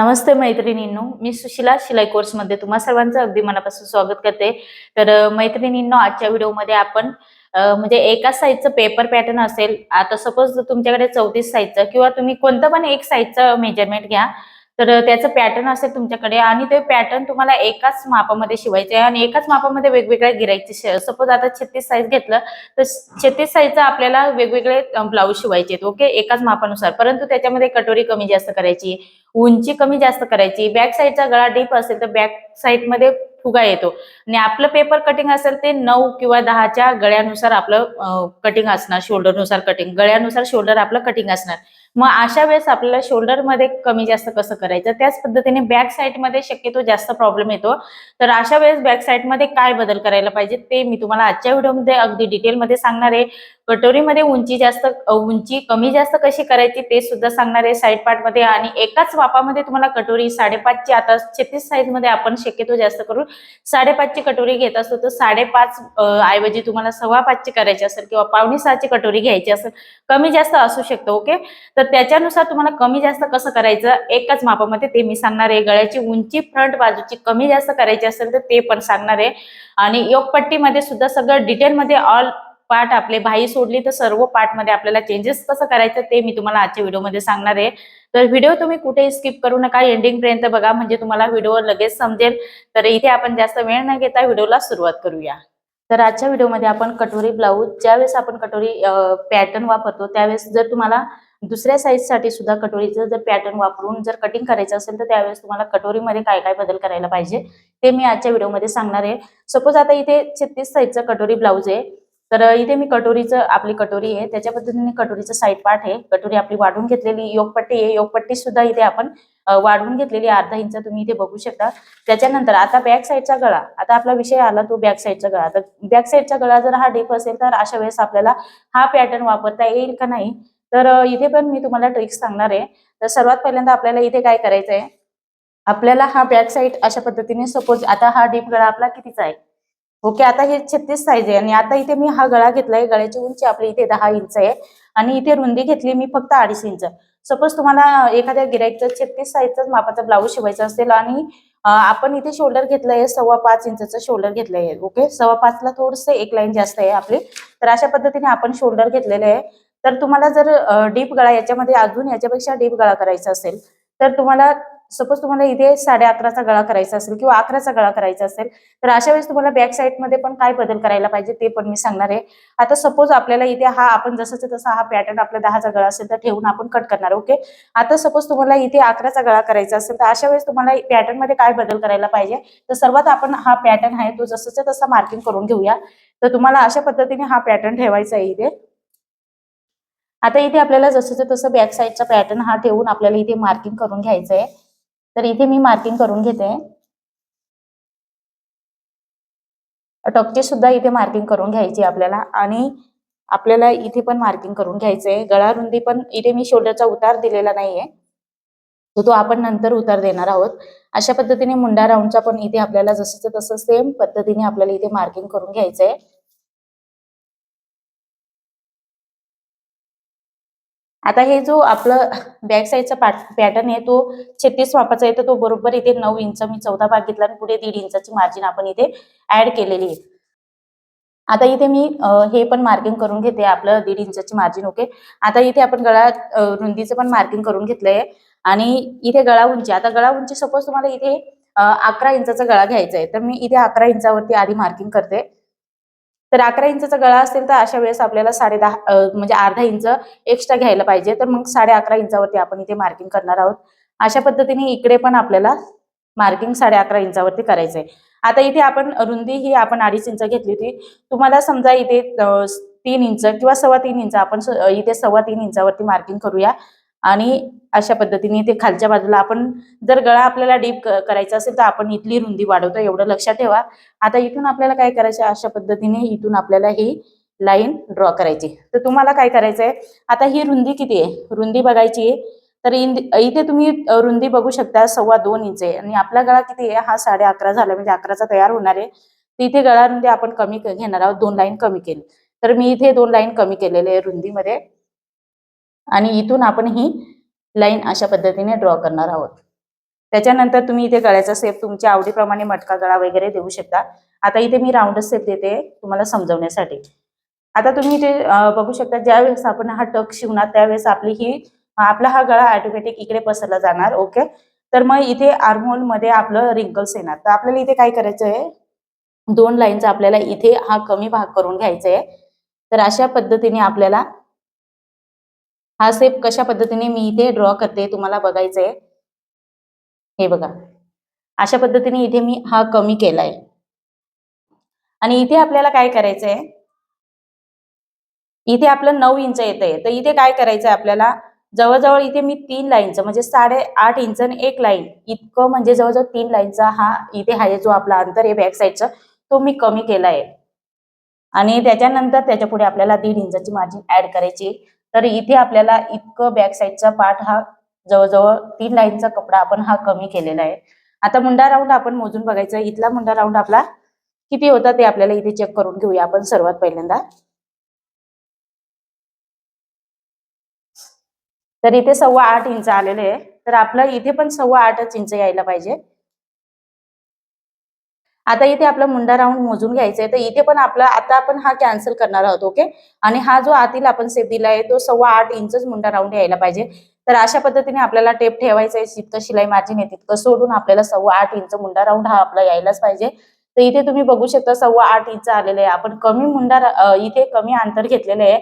नमस्ते मैत्रिणींनो मी सुशिला शिलाई कोर्समध्ये तुम्हा सर्वांचं अगदी मनापासून स्वागत करते. तर मैत्रिणींनो आजच्या व्हिडिओमध्ये आपण म्हणजे एकाच साईजचं पेपर पॅटर्न असेल. आता सपोज तुमच्याकडे चौतीस साईजचं किंवा तुम्ही कोणतं पण एक साईजचं मेजरमेंट घ्या तर त्याचं पॅटर्न असेल तुमच्याकडे आणि ते पॅटर्न तुम्हाला एकाच मापामध्ये शिवायचे आहे आणि एकाच मापामध्ये वेगवेगळ्या गिरायचे सपोज आता छत्तीस साईज घेतलं तर छत्तीस साईजचं आपल्याला वेगवेगळे ब्लाऊज शिवायचे आहेत ओके एकाच मापानुसार. परंतु त्याच्यामध्ये कटोरी कमी जास्त करायची उंची कमी जास्त करायची. बॅक साईडचा गळा डीप असेल तर बॅक साईडमध्ये फुगा येतो. आणि आपलं पेपर कटिंग असेल ते नऊ किंवा दहाच्या गळ्यानुसार आपलं कटिंग असणार शोल्डरनुसार कटिंग गळ्यानुसार शोल्डर आपलं कटिंग असणार. मग अशा वेळेस आपल्याला शोल्डरमध्ये कमी जास्त कसं करायचं? त्याच पद्धतीने बॅक साईडमध्ये शक्यतो जास्त प्रॉब्लेम येतो. तर अशा वेळेस बॅक साईडमध्ये काय बदल करायला पाहिजे ते मी तुम्हाला आजच्या व्हिडिओमध्ये अगदी डिटेलमध्ये सांगणार आहे. कटोरीमध्ये उंची जास्त उंची कमी जास्त कशी करायची ते सुद्धा सांगणार आहे साईड पार्टमध्ये. आणि एकाच मापामध्ये तुम्हाला कटोरी साडेपाचची आता छत्तीस साईजमध्ये आपण शक्यतो जास्त करून साडेपाचची कटोरी घेत असतो. तर साडेपाच ऐवजी तुम्हाला सव्वा पाचची करायची असेल किंवा पावणे सहाची कटोरी घ्यायची असेल कमी जास्त असू शकतं ओके? तर त्याच्यानुसार तुम्हाला कमी जास्त कसं करायचं एकाच मापामध्ये ते मी सांगणार आहे. गळ्याची उंची फ्रंट बाजूची कमी जास्त करायची असेल तर ते पण सांगणार आहे. आणि योगपट्टीमध्ये सुद्धा सगळं डिटेलमध्ये ऑल पार्ट आपले बाही सोडली तर सर्व पार्टमध्ये आपल्याला चेंजेस कसं करायचं ते मी तुम्हाला आजच्या व्हिडिओमध्ये सांगणार आहे. तर व्हिडिओ तुम्ही कुठेही स्किप करू नका. एंडिंग पर्यंत बघा म्हणजे तुम्हाला व्हिडिओ लगेच समजेल. तर इथे आपण जास्त वेळ न घेता व्हिडिओला सुरुवात करूया. तर आजच्या व्हिडिओमध्ये आपण कटोरी ब्लाऊज ज्यावेळेस आपण कटोरी पॅटर्न वापरतो त्यावेळेस जर तुम्हाला दुसऱ्या साईजसाठी सुद्धा कटोरीचं जर पॅटर्न वापरून जर कटिंग करायचं असेल तर त्यावेळेस तुम्हाला कटोरीमध्ये काय काय बदल करायला पाहिजे ते मी आजच्या व्हिडिओमध्ये सांगणार आहे. सपोज आता इथे छत्तीस साईजचं कटोरी ब्लाऊज आहे. तर इथे मी कटोरीचं आपली कटोरी आहे. त्याच्या पद्धतीने कटोरीचं साईड पार्ट आहे. कटोरी आपली वाढून घेतलेली योगपट्टी आहे. योगपट्टी सुद्धा इथे आपण वाढवून घेतलेली अर्धा इंच तुम्ही इथे बघू शकता. त्याच्यानंतर आता बॅक साईडचा गळा. आता आपला विषय आला तो बॅक साईडचा गळा. तर बॅक साईडचा गळा जर हा डीप असेल तर अशा वेळेस आपल्याला हा पॅटर्न वापरता येईल का नाही? तर इथे पण मी तुम्हाला ट्रिक्स सांगणार आहे. तर सर्वात पहिल्यांदा आपल्याला इथे काय करायचं आहे आपल्याला हा बॅक साईड अशा पद्धतीने सपोज आता हा डीप गळा आपला कितीचा आहे? ओके आता हे छत्तीस साईज आहे आणि आता इथे मी हा गळा घेतलाय. गळ्याची उंची आपली इथे दहा इंच आहे. आणि इथे रुंदी घेतली मी फक्त अडीच इंच सपोज तुम्हाला एखाद्या गिराईकचं छत्तीस साईजचाच मापाचा ब्लाऊज शिवायचा असेल आणि आपण इथे शोल्डर घेतलंय सव्वा पाच इंचचं शोल्डर घेतलंय ओके सव्वा पाचला थोडस एक लाईन जास्त आहे आपली. तर अशा पद्धतीने आपण शोल्डर घेतलेलं आहे. तर तुम्हाला जर डीप गळा याच्यामध्ये अजून याच्यापेक्षा डीप गळा करायचा असेल तर तुम्हाला सपोज तुम्हाला इथे साडे अकराचा गळा करायचा असेल किंवा अकराचा गळा करायचा असेल तर अशा वेळेस तुम्हाला बॅक साईडमध्ये पण काय बदल करायला पाहिजे ते पण मी सांगणार आहे. आता सपोज आपल्याला इथे हा आपण जसंच तसा हा पॅटर्न आपला दहाचा गळा असेल तर ठेवून आपण कट करणार ओके आता सपोज तुम्हाला इथे अकराचा गळा करायचा असेल तर अशा वेळेस तुम्हाला पॅटर्नमध्ये काय बदल करायला पाहिजे? तर सर्वात आपण हा पॅटर्न आहे तो जसंच तसा मार्किंग करून घेऊया. तर तुम्हाला अशा पद्धतीने हा पॅटर्न ठेवायचा आहे इथे. आता इथे आपल्याला जसंच तसं बॅक साईडचा पॅटर्न हा ठेवून आपल्याला इथे मार्किंग करून घ्यायचं आहे तर इथे मी मार्किंग करून घेते. टक्के सुद्धा इथे मार्किंग करून घ्यायची आपल्याला आणि आपल्याला इथे पण मार्किंग करून घ्यायचंय गळा रुंदी पण इथे मी शोल्डरचा उतार दिलेला नाहीये. तर तो आपण नंतर उतार देणार आहोत. अशा पद्धतीने मुंडा राऊंडचा पण इथे आपल्याला जसंच तसं सेम पद्धतीने आपल्याला इथे मार्किंग करून घ्यायचंय. आता हे जो आपलं बॅक साईडचा पॅटर्न आहे तो छत्तीस मापाचा आहे तर तो बरोबर इथे नऊ इंच मी चौदा भाग घेतला आणि पुढे दीड इंचाची मार्जिन आपण इथे ऍड केलेली आहे. आता इथे मी हे पण मार्किंग करून घेते आपलं दीड इंचाची मार्जिन ओके आता इथे आपण गळा रुंदीचं पण मार्किंग करून घेतलंय. आणि इथे गळा उंची आता गळा उंची सपोज तुम्हाला इथे अकरा इंचाचा गळा घ्यायचा आहे तर मी इथे अकरा इंचावरती आधी मार्किंग करते. तर अकरा इंचाचा गळा असेल तर अशा वेळेस आपल्याला साडे दहा म्हणजे अर्धा इंच एक्स्ट्रा घ्यायला पाहिजे. तर मग साडे अकरा इंचावरती आपण इथे मार्किंग करणार आहोत. अशा पद्धतीने इकडे पण आपल्याला मार्किंग साडे अकरा इंचावरती करायचंय. आता इथे आपण रुंदी ही आपण अडीच इंच घेतली होती. तुम्हाला समजा इथे तीन इंच किंवा सव्वा तीन इंच आपण इथे सव्वा तीन इंचावरती मार्किंग करूया. आणि अशा पद्धतीने ते खालच्या बाजूला आपण जर गळा आपल्याला डीप करायचा असेल तर आपण इथली रुंदी वाढवतो. एवढं लक्षात ठेवा. आता इथून आपल्याला काय करायचं? अशा पद्धतीने इथून आपल्याला ही लाईन ड्रॉ करायची. तर तुम्हाला काय करायचंय? आता ही रुंदी किती आहे? रुंदी बघायची आहे. तर इथे तुम्ही रुंदी बघू शकता सव्वा दोन इंच आहे. आणि आपला गळा किती आहे? हा साडे अकरा झाला. म्हणजे अकराचा तयार होणार आहे. तर इथे गळा रुंदी आपण कमी घेणार आहोत. दोन लाईन कमी केली. तर मी इथे दोन लाईन कमी केलेले आहे रुंदीमध्ये. आणि इथून आपण ही लाईन अशा पद्धतीने ड्रॉ करणार आहोत. त्याच्यानंतर तुम्ही इथे गळ्याचा सेप तुमच्या आवडीप्रमाणे मटका गळा वगैरे देऊ शकता. आता इथे मी राऊंडच सेप देते तुम्हाला समजवण्यासाठी. आता तुम्ही इथे बघू शकता ज्यावेळेस आपण हा टक शिवणार त्यावेळेस आपली ही आपला हा गळा ऑटोमॅटिक इकडे पसरला जाणार ओके तर मग इथे आर्मोलमध्ये आपलं रिंकल्स येणार. तर आपल्याला इथे काय करायचं आहे? दोन लाईनचा आपल्याला इथे हा कमी भाग करून घ्यायचा आहे. तर अशा पद्धतीने आपल्याला हा सेप कशा पद्धतीने मी इथे ड्रॉ करते तुम्हाला बघायचंय. हे बघा. अशा पद्धतीने इथे मी हा कमी केलाय. आणि इथे आपल्याला काय करायचंय? इथे आपलं नऊ इंच येत आहे तर इथे काय करायचंय आपल्याला? जवळजवळ इथे मी तीन लाईनचं म्हणजे साडे आठ इंच आणि एक लाईन इतकं म्हणजे जवळजवळ तीन लाईनचा हा इथे हा जो आपला अंतर आहे बॅक साईडचा तो मी कमी केला आहे आणि त्याच्यानंतर त्याच्या पुढे आपल्याला दीड इंचाची मार्जिन ऍड करायची. तर इथे आपल्याला इतकं बॅक साईडचा पार्ट हा जवळजवळ तीन लाईनचा कपडा आपण हा कमी केलेला आहे. आता मुंडा राऊंड आपण मोजून बघायचं इथला मुंडा राऊंड आपला किती होता ते आपल्याला इथे चेक करून घेऊया आपण सर्वात पहिल्यांदा. तर इथे सव्वा आठ इंच आलेले आहे. तर आपलं इथे पण सव्वा आठच इंच यायला पाहिजे. आता इथे आपला मुंडा राऊंड मोजून घ्यायचा आहे तर इथे पण आपला आता आपण हा कॅन्सल करणार आहोत ओके आणि हा जो आतील आपण सेप दिला आहे तो सव्वा आठ इंचच मुंडा राऊंड यायला पाहिजे. तर अशा पद्धतीने आपल्याला टेप ठेवायचा आहे जितकं शिलाई मार्जिन आहे तितकं सोडून आपल्याला सव्वा आठ इंच मुंडा राऊंड हा आपला यायलाच पाहिजे. तर इथे तुम्ही बघू शकता सव्वा आठ इंच आलेले आहे. आपण कमी मुंडा इथे कमी अंतर घेतलेलं आहे.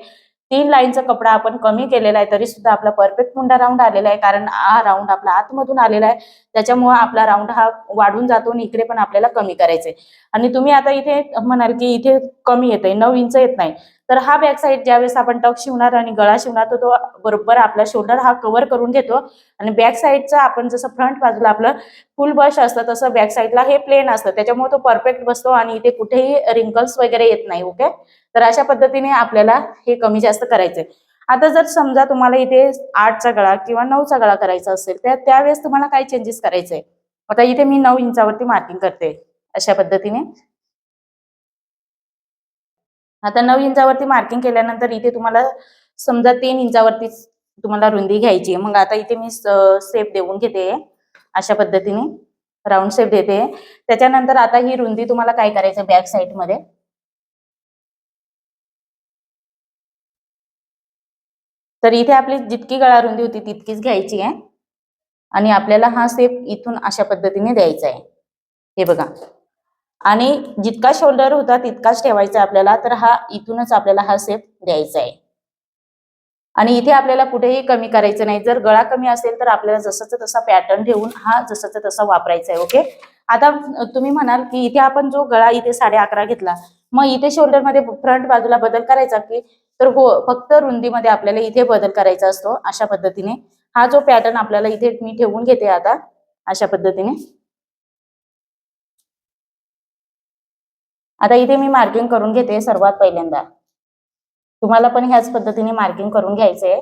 तीन लाईनचा कपडा आपण कमी केलेला आहे तरी सुद्धा आपला परफेक्ट मुंडा राऊंड आलेला आहे. कारण हा राऊंड आपला आतमधून आलेला आहे. त्याच्यामुळे आपला राऊंड हा वाढून जातो आणि इकडे पण आपल्याला कमी करायचंय. आणि तुम्ही आता इथे म्हणाल की इथे कमी येत आहे नऊ इंच येत नाही. तर हा बॅक साईड ज्यावेळेस आपण टक शिवणार आणि गळा शिवणार तर तो बरोबर आपला शोल्डर हा कव्हर करून घेतो. आणि बॅक साईडचा आपण जसं फ्रंट बाजूला आपलं फुल बश असतं तसं बॅक साईडला हे प्लेन असतं. त्याच्यामुळे तो परफेक्ट बसतो आणि इथे कुठेही रिंकल्स वगैरे येत नाही ओके तर अशा पद्धतीने आपल्याला हे कमी जास्त करायचंय. आता जर समजा तुम्हाला इथे आठचा गळा किंवा नऊचा गळा करायचा असेल तर त्यावेळेस तुम्हाला काय चेंजेस करायचे आता इथे मी नऊ इंचावरती मार्किंग करते अशा पद्धतीने. आता नऊ इंचावरती मार्किंग केल्यानंतर इथे तुम्हाला समजा तीन इंचावरती तुम्हाला रुंदी घ्यायची आहे. मग आता इथे मी सेप देऊन घेते. अशा पद्धतीने राऊंड शेप देते. त्याच्यानंतर आता ही रुंदी तुम्हाला काय करायचं बॅक साईडमध्ये. तर इथे आपली जितकी गळा रुंदी होती तितकीच घ्यायची आहे. आणि आपल्याला हा सेप इथून अशा पद्धतीने द्यायचा आहे. हे बघा. आणि जितका शोल्डर होता तितकाच ठेवायचा आपल्याला तर हा इथूनच आपल्याला हा सेप द्यायचा आहे. आणि इथे आपल्याला कुठेही कमी करायचं नाही. जर गळा कमी असेल तर आपल्याला जसाचा तसा पॅटर्न ठेवून हा जसाचा तसा वापरायचा आहे ओके आता तुम्ही म्हणाल की इथे आपण जो गळा इथे साडे अकरा घेतला मग इथे शोल्डरमध्ये फ्रंट बाजूला बदल करायचा की? तर हो फक्त रुंदीमध्ये आपल्याला इथे बदल करायचा असतो अशा पद्धतीने. हा जो पॅटर्न आपल्याला इथे मी ठेवून घेते आता अशा पद्धतीने. आता इथे मी मार्किंग करून घेते सर्वात पहिल्यांदा. तुम्हाला पण ह्याच पद्धतीने मार्किंग करून घ्यायचंय.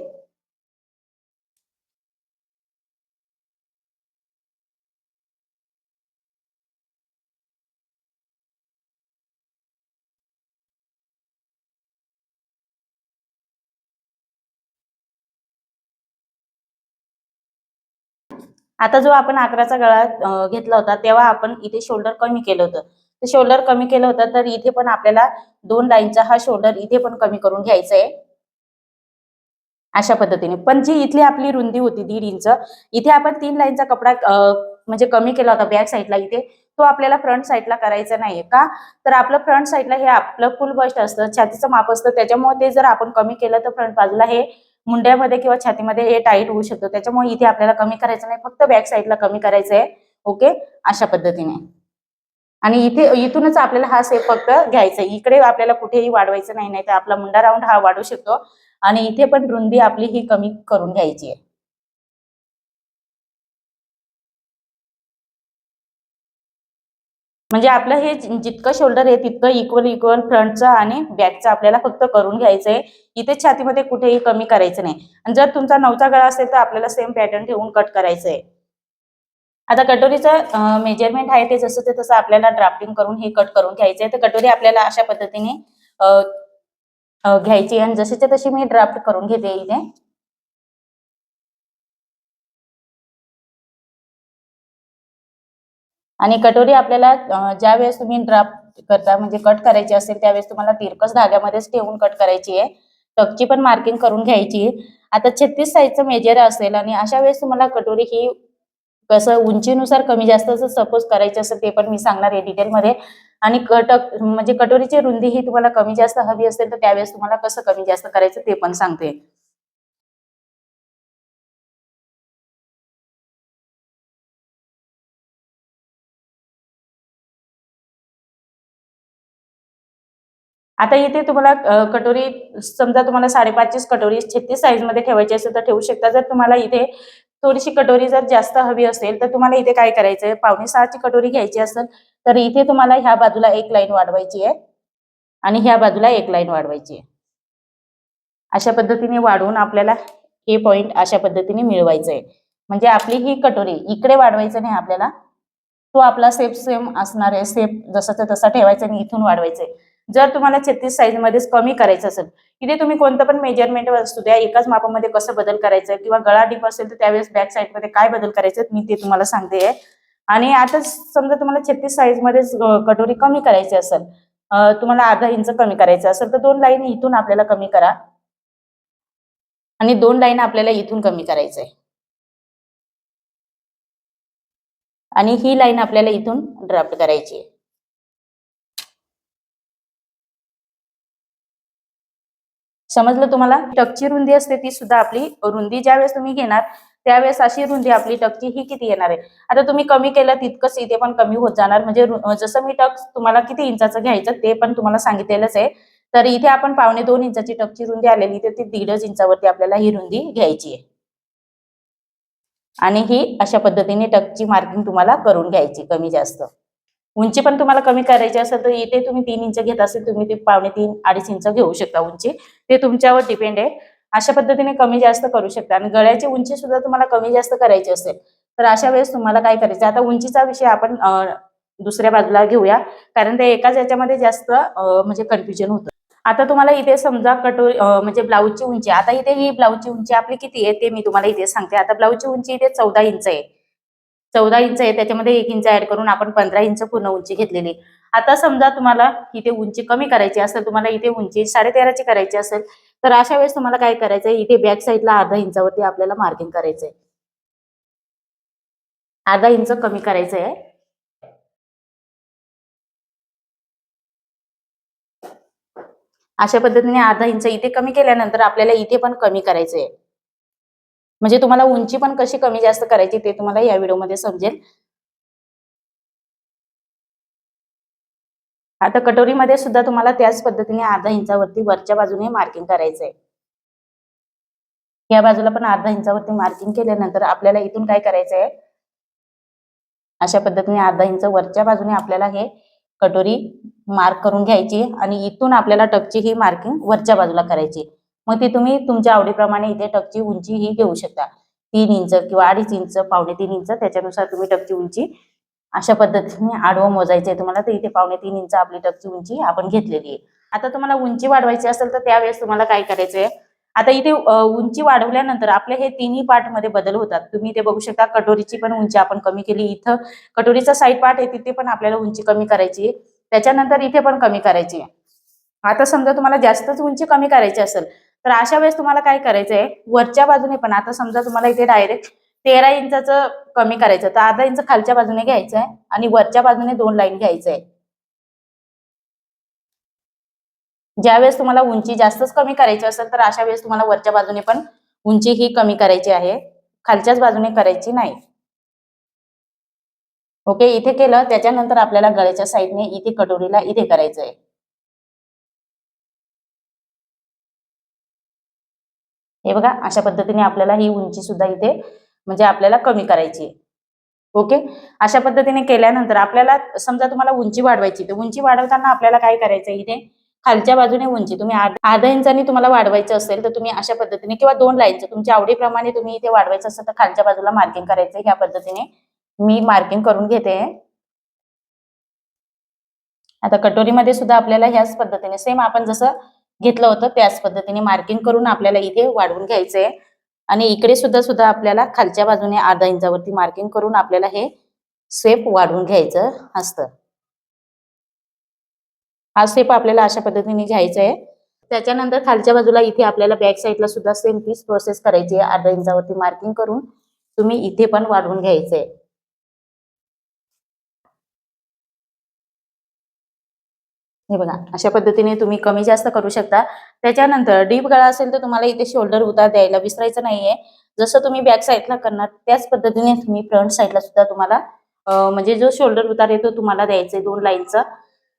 आता जो आपण अकराचा गळा घेतला होता तेव्हा आपण इथे शोल्डर कमी केलं होतं. ते शोल्डर कमी केलं होतं तर इथे पण आपल्याला दोन लाईनचा हा शोल्डर इथे पण कमी करून घ्यायचा आहे अशा पद्धतीने. पण जी इथली आपली रुंदी होती दीड इंच इथे आपण तीन लाईनचा कपडा म्हणजे कमी केला होता बॅक साईडला इथे तो आपल्याला फ्रंट साईडला करायचा नाहीये का? तर आपलं फ्रंट साईडला हे आपलं फुल बस्ट असतं छातीचं माप असतं त्याच्यामुळे ते जर आपण कमी केलं तर फ्रंट बाजूला हे मुंड्यामध्ये किंवा छातीमध्ये हे टाईट होऊ शकतो. त्याच्यामुळे इथे आपल्याला कमी करायचं नाही फक्त बॅक साईडला कमी करायचं आहे ओके अशा पद्धतीने. आणि इथे इथूनच आपल्याला हा सेप फक्त घ्यायचा इकडे आपल्याला कुठेही वाढवायचं नाही नाही तर आपला मुंडा राऊंड हा वाढू शकतो. आणि इथे पण रुंदी आपली ही कमी करून घ्यायची आहे. म्हणजे आपलं हे जितकं शोल्डर आहे तितकं इक्वल इक्वल फ्रंटचं आणि बॅकचं आपल्याला फक्त करून घ्यायचंय इथे छातीमध्ये कुठेही कमी करायचं नाही. आणि जर तुमचा नवचा गळा असेल तर आपल्याला सेम पॅटर्न ठेवून कट करायचं आहे. आता कटोरीचं मेजरमेंट आहे ते जसं ते तसं आपल्याला ड्राफ्टिंग करून हे कट करून घ्यायचं आहे. तर कटोरी आपल्याला अशा पद्धतीने घ्यायची आणि जशीच्या तशी मी ड्राफ्ट करून घेते इथे. आणि कटोरी आपल्याला ज्या वेळेस तुम्ही ड्राफ्ट करता म्हणजे कट करायची असेल त्यावेळेस तुम्हाला तिरकस धाग्यामध्येच ठेवून कट करायची आहे. टकची पण मार्किंग करून घ्यायची आता छत्तीस साईजचं मेजर असेल आणि अशा वेळेस तुम्हाला कटोरी ही कसं उंचीनुसार कमी जास्त सपोज करायची असेल ते पण मी सांगणार आहे डिटेलमध्ये आणि कटक म्हणजे कटोरीची रुंदी ही तुम्हाला कमी जास्त हवी असेल तर त्यावेळेस तुम्हाला कसं कमी जास्त करायचं ते पण सांगते. आता इथे तुम्हाला कटोरी समजा तुम्हाला साडेपाचचीच कटोरी छत्तीस साईजमध्ये ठेवायची असेल तर ठेवू शकता. जर तुम्हाला इथे थोडीशी कटोरी जर जास्त हवी असेल तर तुम्हाला इथे काय करायचंय? पावणे सहाची कटोरी घ्यायची असेल तर इथे तुम्हाला ह्या बाजूला एक लाईन वाढवायची आहे आणि ह्या बाजूला एक लाईन वाढवायची आहे. अशा पद्धतीने वाढवून आपल्याला हे पॉइंट अशा पद्धतीने मिळवायचं आहे म्हणजे आपली ही कटोरी इकडे वाढवायचं नाही आपल्याला तो आपला सेप सेम असणार आहे सेप जसाचा तसा ठेवायचा आणि इथून वाढवायचंय. आहे जर तुम्हाला छत्तीस साईज मध्येच कमी करायचं असेल इथे तुम्ही कोणतं पण मेजरमेंट असू द्या एकाच मापामध्ये कसं बदल करायचं किंवा गळा डीप असेल तर त्यावेळेस बॅक साईडमध्ये काय बदल करायचं मी ते तुम्हाला सांगते. आणि आता समजा तुम्हाला छत्तीस साईज मध्येच कटोरी कमी करायची असेल तुम्हाला अर्धा इंच कमी करायचं असेल तर दोन लाईन इथून आपल्याला कमी करा. आणि दोन लाईन आपल्याला इथून कमी करायचंय. आणि ही लाईन आपल्याला इथून ड्राफ्ट करायची आहे. समजलं तुम्हाला? टकची रुंदी असते ती सुद्धा आपली रुंदी ज्यावेळेस तुम्ही घेणार त्यावेळेस अशी रुंदी आपली टकची ही किती येणार आहे? आता तुम्ही कमी केलं तितकंच इथे पण कमी होत जाणार. म्हणजे जसं मी टक तुम्हाला किती इंचाचं घ्यायचं ते पण तुम्हाला सांगितलेलंच आहे. तर इथे आपण पावणे दोन इंचाची टकची रुंदी आलेली तर ती दीडच इंचावरती आपल्याला ही रुंदी घ्यायची आहे. आणि ही अशा पद्धतीने टकची मार्किंग तुम्हाला करून घ्यायची कमी जास्त. उंची पण तुम्हाला कमी करायची असेल तर इथे तुम्ही तीन इंच घेत असेल तुम्ही ते पावणे तीन अडीच इंच घेऊ शकता उंची. ते तुमच्यावर डिपेंड आहे. अशा पद्धतीने कमी जास्त करू शकता. आणि गळ्याची उंची सुद्धा तुम्हाला कमी जास्त करायची असेल तर अशा वेळेस तुम्हाला काय करायचं आता उंचीचा विषय आपण दुसऱ्या बाजूला घेऊया. कारण ते एकाच याच्यामध्ये जास्त म्हणजे कन्फ्युजन होतं. आता तुम्हाला इथे समजा कटोरी म्हणजे ब्लाऊजची उंची. आता इथे ही ब्लाऊजची उंची आपली किती आहे ते मी तुम्हाला इथे सांगते. आता ब्लाऊजची उंची इथे चौदा इंच आहे. चौदा इंच आहे त्याच्यामध्ये एक इंच ऍड करून आपण पंधरा इंच पूर्ण उंची घेतलेली आता समजा तुम्हाला इथे उंची कमी करायची असेल तुम्हाला इथे उंची साडेतेराची करायची असेल तर अशा वेळेस तुम्हाला काय करायचंय? इथे बॅक साईडला अर्धा इंचावरती आपल्याला मार्किंग करायचंय. अर्धा इंच कमी करायचंय. अशा पद्धतीने अर्धा इंच इथे कमी केल्यानंतर आपल्याला इथे पण कमी करायचंय. म्हणजे तुम्हाला उंची पण कशी कमी जास्त करायची ते तुम्हाला या व्हिडिओमध्ये समजेल. आता कटोरीमध्ये सुद्धा तुम्हाला त्याच पद्धतीने अर्धा इंचावरती वरच्या बाजूने मार्किंग करायचं आहे या बाजूला पण अर्धा इंचावरती मार्किंग केल्यानंतर आपल्याला इथून काय करायचं आहे अशा पद्धतीने अर्धा इंच वरच्या बाजूने आपल्याला हे कटोरी मार्क करून घ्यायची आणि इथून आपल्याला टपची ही मार्किंग वरच्या बाजूला करायची. मग ती तुम्ही तुमच्या आवडीप्रमाणे इथे टकची उंची ही घेऊ शकता. तीन इंच किंवा अडीच इंच पावणे तीन इंच त्याच्यानुसार तुम्ही टकची उंची अशा पद्धतीने आडवं मोजायचे तुम्हाला. तर इथे पावणे तीन इंच आपली टकची उंची आपण घेतलेली आहे. आता तुम्हाला उंची वाढवायची असेल तर त्यावेळेस तुम्हाला काय करायचंय? आता इथे उंची वाढवल्यानंतर आपले हे तिन्ही पार्टमध्ये बदल होतात. तुम्ही इथे बघू शकता कटोरीची पण उंची आपण कमी केली. इथं कटोरीचा साईड पार्ट आहे तिथे पण आपल्याला उंची कमी करायची त्याच्यानंतर इथे पण कमी करायची आहे. आता समजा तुम्हाला जास्तच उंची कमी करायची असेल तर अशा वेळेस तुम्हाला काय करायचंय? वरच्या बाजूने पण आता समजा तुम्हाला इथे डायरेक्ट तेरा इंचाचं कमी करायचं तर अर्धा इंच खालच्या बाजूने घ्यायचं आहे आणि वरच्या बाजूने दोन लाईन घ्यायचं आहे ज्यावेळेस तुम्हाला उंची जास्तच कमी करायची असेल तर अशा वेळेस तुम्हाला वरच्या बाजूने पण उंची ही कमी करायची आहे. खालच्याच बाजूने करायची नाही. ओके इथे केलं त्याच्यानंतर आपल्याला गळ्याच्या साईडने इथे कटोरीला इथे करायचं आहे हे बघा अशा पद्धतीने आपल्याला ही उंची सुद्धा इथे म्हणजे आपल्याला कमी करायची आहे. ओके? अशा पद्धतीने केल्यानंतर आपल्याला समजा तुम्हाला उंची वाढवायची तर उंची वाढवताना आपल्याला काय करायचं इथे? खालच्या बाजूने उंची. तुम्ही आधा अर्धा इंचानी तुम्हाला वाढवायचं असेल तर तुम्ही अशा पद्धतीने किंवा दोन लाईनचं तुमच्या आवडीप्रमाणे तुम्ही इथे वाढवायचं असेल तर खालच्या बाजूला मार्किंग करायचं ह्या पद्धतीने मी मार्किंग करून घेते. आता कटोरीमध्ये सुद्धा आपल्याला ह्याच पद्धतीने सेम आपण जसं घेतलं होतं. त्याच पद्धतीने मार्किंग करून आपल्याला इथे वाढवून घ्यायचंय. आणि इकडे सुद्धा सुद्धा आपल्याला खालच्या बाजूने अर्धा इंचावरती मार्किंग करून आपल्याला हे स्वेप वाढवून घ्यायचं असतं. हा स्टेप आपल्याला अशा पद्धतीने घ्यायचा आहे त्याच्यानंतर खालच्या बाजूला इथे आपल्याला बॅक साईडला सुद्धा सेम तीच प्रोसेस करायची आहे. अर्धा इंचावरती मार्किंग करून तुम्ही इथे पण वाढवून घ्यायचंय. हे बघा अशा पद्धतीने तुम्ही कमी जास्त करू शकता. त्याच्यानंतर डीप गळा असेल तर तुम्हाला इथे शोल्डर उतार द्यायला विसरायचं नाहीये. जसं तुम्ही बॅक साईडला करणार त्याच पद्धतीने तुम्ही फ्रंट साईडला सुद्धा तुम्हाला म्हणजे जो शोल्डर उतार येतो तुम्हाला द्यायचा दोन लाईनचा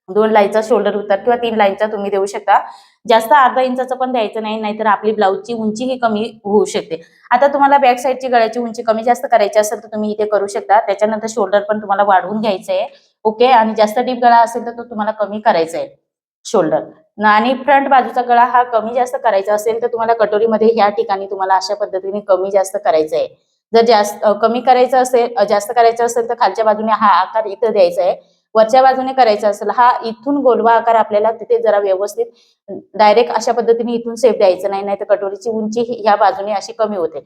दोन लाईनचा शोल्डर उतार किंवा तीन लाईनचा तुम्ही देऊ शकता. जास्त अर्धा इंचाचं पण द्यायचं नाही नाहीतर आपली ब्लाऊजची उंची ही कमी होऊ शकते. आता तुम्हाला बॅक साईडची गळ्याची उंची कमी जास्त करायची असेल तर तुम्ही इथे करू शकता. त्याच्यानंतर शोल्डर पण तुम्हाला वाढवून घ्यायचं आहे ओके आणि जास्त डीप गळा असेल तर तो तुम्हाला कमी करायचा आहे शोल्डर आणि फ्रंट बाजूचा गळा हा कमी जास्त करायचा असेल तर तुम्हाला कटोरीमध्ये ह्या ठिकाणी तुम्हाला अशा पद्धतीने कमी जास्त करायचं आहे जर जास्त कमी करायचं असेल जास्त करायचं असेल तर खालच्या बाजूने हा आकार इथं द्यायचा आहे वरच्या बाजूने करायचा असेल हा इथून गोलवा आकार आपल्याला तिथे जरा व्यवस्थित डायरेक्ट अशा पद्धतीने इथून सेफ द्यायचं नाही नाही तर कटोरीची उंची ही ह्या बाजूने अशी कमी होते.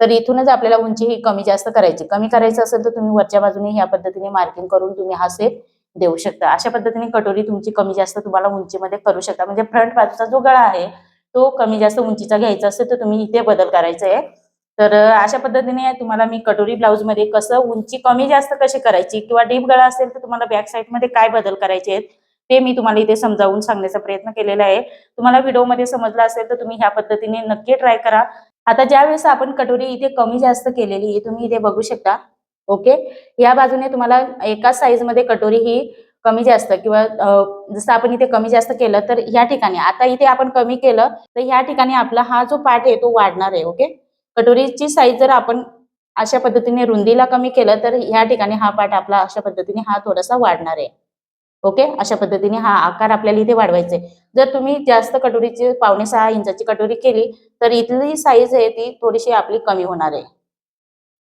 तर इथूनच आपल्याला उंची ही कमी जास्त करायची. कमी करायचं असेल तर तुम्ही वरच्या बाजूने ह्या पद्धतीने मार्किंग करून तुम्ही हा सेफ देऊ शकता. अशा पद्धतीने कटोरी तुमची कमी जास्त तुम्हाला उंचीमध्ये करू शकता. म्हणजे फ्रंट बाजूचा जो गळा आहे तो कमी जास्त उंचीचा घ्यायचा असेल तर तुम्ही इथे बदल करायचा आहे. तर अशा पद्धतीने तुम्हाला मी कटोरी ब्लाऊजमध्ये कसं उंची कमी जास्त कशी करायची किंवा डीप गळा असेल तर तुम्हाला बॅक साईडमध्ये काय बदल करायचे आहेत ते मी तुम्हाला इथे समजावून सांगण्याचा प्रयत्न केलेला आहे. तुम्हाला व्हिडिओमध्ये समजलं असेल तर तुम्ही ह्या पद्धतीने नक्की ट्राय करा. आता ज्या वेळेस आपण कटोरी इथे कमी जास्त केलेली आहे तुम्ही इथे बघू शकता. ओके? या बाजूने तुम्हाला एकाच साईजमध्ये कटोरी ही कमी जास्त किंवा जसं आपण इथे कमी जास्त केलं तर ह्या ठिकाणी. आता इथे आपण कमी केलं तर ह्या ठिकाणी आपला हा जो पार्ट आहे तो वाढणार आहे ओके? कटोरीची साईज जर आपण अशा पद्धतीने रुंदीला कमी केलं तर ह्या ठिकाणी हा पाठ आपला अशा पद्धतीने हा थोडासा वाढणार आहे. ओके अशा पद्धतीने हा आकार आपल्याला इथे वाढवायचा आहे. जर तुम्ही जास्त कटोरीची पावणे सहा इंचाची कटोरी केली तर इथली साईज आहे ती थोडीशी आपली कमी होणार आहे.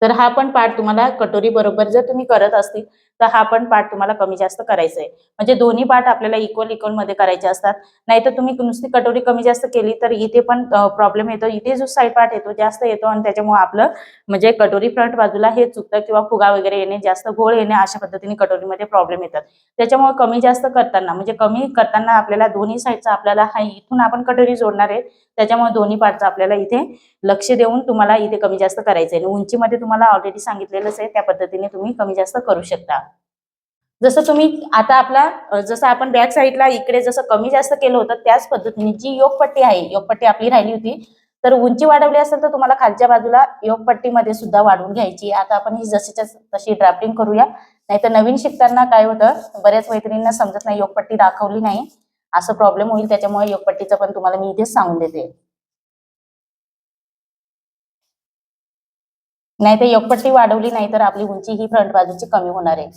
तर हा पण पाठ तुम्हाला कटोरी बरोबर जर तुम्ही करत असतील तर हा पण पार्ट तुम्हाला कमी जास्त करायचा आहे म्हणजे दोन्ही पार्ट आपल्याला इक्वल इक्वलमध्ये करायचे असतात. नाहीतर तुम्ही नुसती कटोरी कमी जास्त केली तर इथे पण प्रॉब्लेम येतो. इथे जो साईड पार्ट येतो जास्त येतो आणि त्याच्यामुळे आपलं म्हणजे कटोरी फ्रंट बाजूला हे चुकतं किंवा फुगा वगैरे येणे जास्त गोळ येणे अशा पद्धतीने कटोरीमध्ये प्रॉब्लेम येतात. त्याच्यामुळे कमी जास्त करताना म्हणजे कमी करताना आपल्याला दोन्ही साईडचा आपल्याला हा इथून आपण कटोरी जोडणार आहे. त्याच्यामुळे दोन्ही पार्टचा आपल्याला इथे लक्ष देऊन तुम्हाला इथे कमी जास्त करायचं आहे उंचीमध्ये तुम्हाला ऑलरेडी सांगितलेलंच आहे त्या पद्धतीने तुम्ही कमी जास्त करू शकता. जसं तुम्ही आता आपला जसं आपण बॅक साईडला इकडे जसं कमी जास्त केलं होतं त्याच पद्धतीने जी योगपट्टी आहे योगपट्टी आपली राहिली होती तर उंची वाढवली असेल तर तुम्हाला खालच्या बाजूला योगपट्टीमध्ये सुद्धा वाढवून घ्यायची आता आपण ही जशीच्या तशी ड्राफ्टिंग करूया. नाहीतर नवीन शिकताना काय होतं बऱ्याच मैत्रिणींना समजत नाही योगपट्टी दाखवली नाही. असं प्रॉब्लेम होईल त्याच्यामुळे योगपट्टीचं पण तुम्हाला मी इथेच सांगून देते. नाही तर योगपट्टी वाढवली नाही तर आपली उंची ही फ्रंट बाजूची कमी होणार आहे.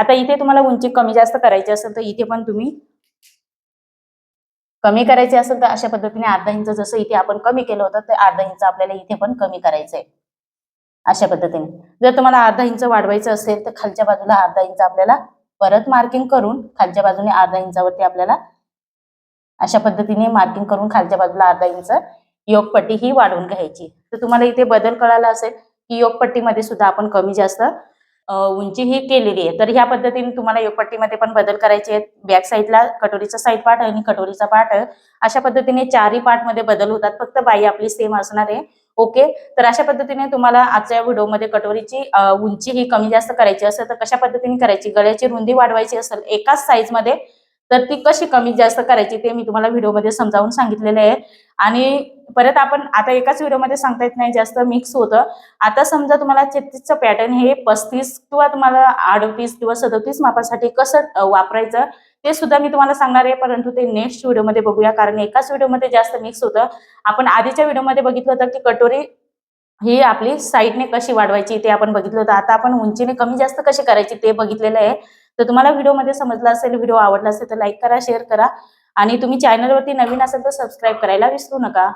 आता इथे तुम्हाला उंची कमी जास्त करायची असेल तर इथे पण तुम्ही कमी करायची असेल तर अशा पद्धतीने अर्धा इंच जसं इथे आपण कमी केलं होतं ते अर्धा इंच आपल्याला इथे पण कमी करायचं आहे अशा पद्धतीने. जर तुम्हाला अर्धा इंच वाढवायचं असेल तर खालच्या बाजूला अर्धा इंच आपल्याला परत मार्किंग करून खालच्या बाजूने अर्धा इंचावरती आपल्याला अशा पद्धतीने मार्किंग करून खालच्या बाजूला अर्धा इंच योगपट्टी ही वाढवून घ्यायची. तर तुम्हाला इथे बदल कळाला असेल की योगपट्टीमध्ये सुद्धा आपण कमी जास्त उंची ही केलेली आहे. तर ह्या पद्धतीने तुम्हाला योगपट्टीमध्ये पण बदल करायचे आहेत. बॅक साईडला कटोरीचा साईड पार्ट आणि कटोरीचा पार्ट. अशा पद्धतीने चारही पार्टमध्ये बदल होतात. फक्त बाई आपली सेम असणार आहे. ओके? तर अशा पद्धतीने तुम्हाला आजच्या व्हिडिओमध्ये कटोरीची उंची ही कमी जास्त करायची असेल तर कशा पद्धतीने करायची? गळ्याची रुंदी वाढवायची असेल एकाच साईजमध्ये तर ती कशी कमी जास्त करायची ते मी तुम्हाला व्हिडिओमध्ये समजावून सांगितलेलं आहे. आणि परत आपण आता एकाच व्हिडिओमध्ये सांगता येत नाही जास्त मिक्स होतं. आता समजा तुम्हाला छत्तीसचं पॅटर्न हे पस्तीस किंवा तुम्हाला अडतीस किंवा सदतीस मापासाठी कसं वापरायचं ते सुद्धा मी तुम्हाला सांगणार आहे. परंतु ते नेक्स्ट व्हिडिओमध्ये बघूया. कारण एकाच व्हिडिओमध्ये जास्त मिक्स होतं. आपण आधीच्या व्हिडिओमध्ये बघितलं होतं की कटोरी ही आपली साईडने कशी वाढवायची ते आपण बघितलं होतं. आता आपण उंचीने कमी जास्त कशी करायची ते बघितलेलं आहे. तर तुम्हाला व्हिडिओमध्ये समजला असेल व्हिडिओ आवडला असेल तर लाईक करा शेअर करा. आणि तुम्ही चॅनलवरती नवीन असेल तर सबस्क्राईब करायला विसरू नका.